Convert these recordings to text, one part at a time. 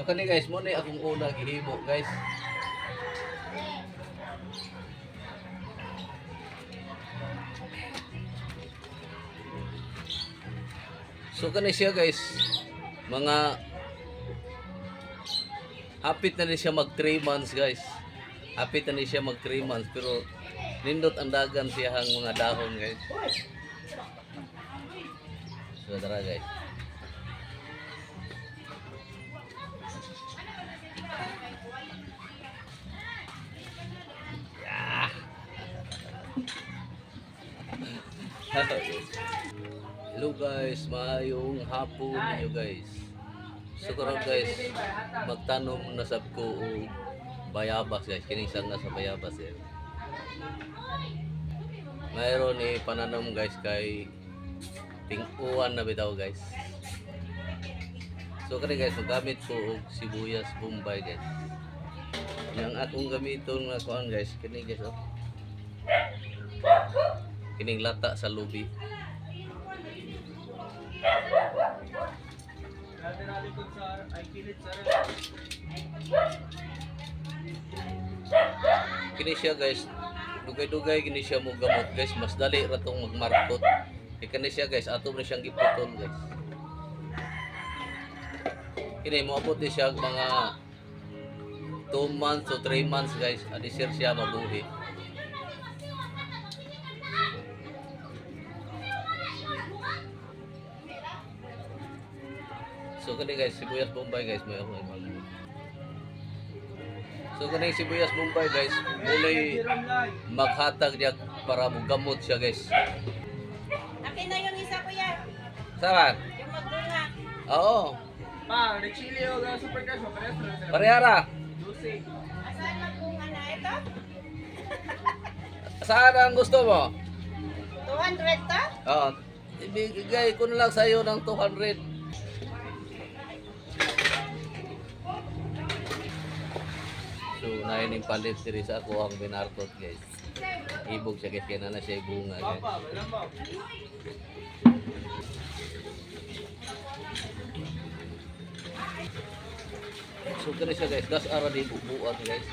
So kani guys, mo ni akong una gihimo guys. So kani siya guys, mga hapit na ni siya mag 3 months guys. Hapit na ni siya mag 3 months pero nindot ang dagan siya hang mga dahon guys. So tara guys. Hello guys, maayong hapon ninyo guys. So karon guys, magtanom na sab ko og bayabas guys, kining sang nasa bayabas eh. Mayroon ni pananom guys kay ting-uwan na bitaw guys. So kani guys, magamit ko og sibuyas bombay guys. Yang akong gamiton nga kuan guys, kini guys oh. Kining lata sa lubi. Kini siya guys, dugay-dugay kini siya mo gamot guys, mas dali ra tong magmarkot. Kini siya guys, ato na siyang giputol guys. Kini mo abot siya mga 2 months to 3 months guys, adi sir siya mabuhi. So kani guys, sibuyas bombay guys, may ako ibang. So kani sibuyas bombay guys, mulay maghatag diya para mugamot siya guys. Akin na yung isa kuya. Saan? Yung magbunga. Oo, Pa, de chili o de super cash, parehas parehara. 12. Asan magbunga na ito? Saan ang gusto mo? 200 to? Oo, ibigay ko na lang sa iyo ng 200. So, nain yung palit diri sa ako ang binarkot guys. Ibog siya guys, kaya na siya ibunga guys. So, kani siya guys, das ara di bubuan guys.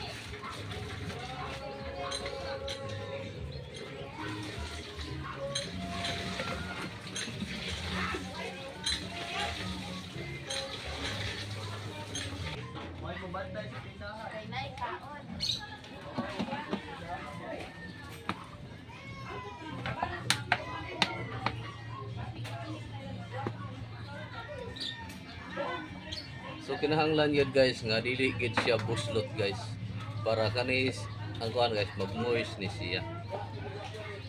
Kinahanglan yun guys nga dili siya buslot guys para kanis ang kuan guys mag-moist ni siya.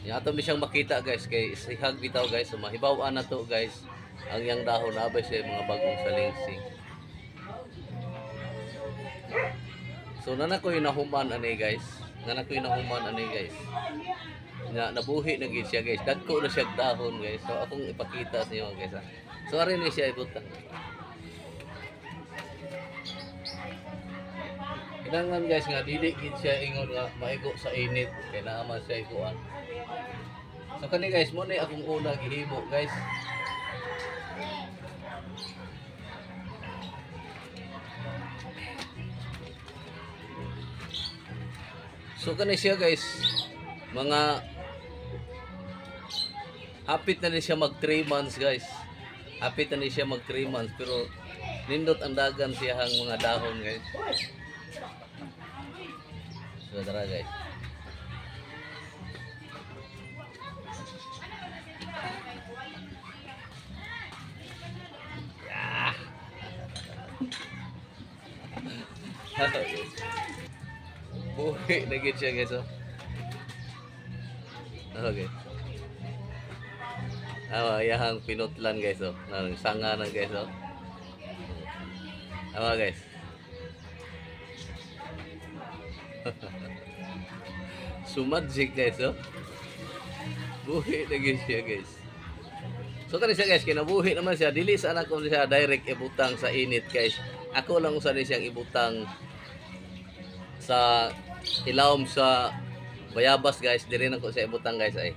Ya ato mi siyang makita guys kay sihag bitaw guys so mahibaw-an na to guys ang yang dahon abay siya mga bagong salingsing. So nana ko hinahuman ani guys. Nana ko hinahuman ani guys. Na nabuhi na gid siya guys. Dagko na siya dahon guys. So akong ipakita sa inyo guys. ha. So ari ni siya ibutang. Kinanglan guys nga dili gid siya ingon nga maigo sa init kay naa man siya iguan. So kani guys mo ni akong una gihimo guys. So kani siya guys mga hapit na ni siya mag 3 months guys. Hapit na ni siya mag 3 months pero nindot ang dagan siya hang mga dahon guys. So tara guys. Yeah. Buhi na gid siya guys oh. Okay. Awa, yahang pinutlan guys oh. Nang sanga na guys oh. Awa guys. Sumadsig guys oh. Buhi na siya guys. So kani siya guys, kinabuhi naman siya. Dili sa anak ko siya direct ibutang sa init guys. Ako lang usa ni siyang ibutang sa ilawom sa bayabas guys. Diri na ko siya ibutang guys ay.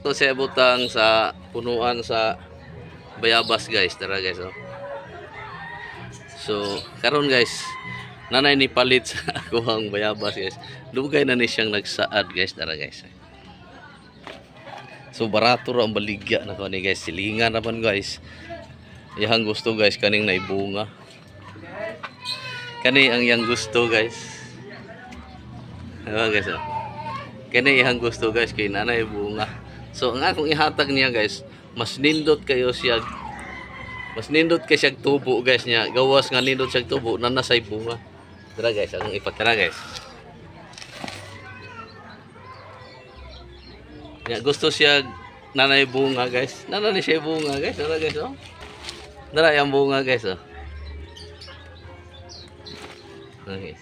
Ito siya ibutang sa punuan sa bayabas guys, tara guys oh. So, karon guys, nanay ni palit sa ako ang bayabas guys. Dugay na ni siyang nagsaad guys, tara guys. So barato ra ang baligya na ko guys. Silingan naman guys. Yang gusto guys kaning naibunga. Kani ang yang gusto guys. Diba guys? Oh? Kani yang gusto guys kay nanay bunga. So ang akong ihatag niya guys, mas nindot kayo siya mas nindot kay siya tubo guys niya. Gawas nga nindot siya tubo na nasay bunga. Tara guys, akong ipatara guys. Ya, gusto siya nanay bunga guys. Nanay siya bunga guys. Tara guys oh. Tara yung bunga guys oh. Okay.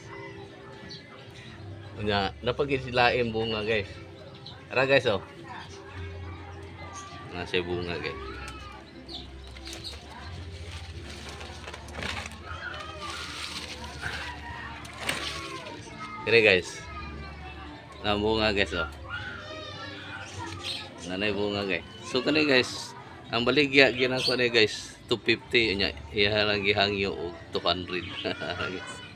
Nya, napagin sila bunga guys. Tara guys oh. Nasa bunga guys. Kini guys. Na bunga guys oh. Nanay bunga guys. So kani guys, ang baligya ginako ni guys 250 nya iya lang gihangyo og 200. Guys.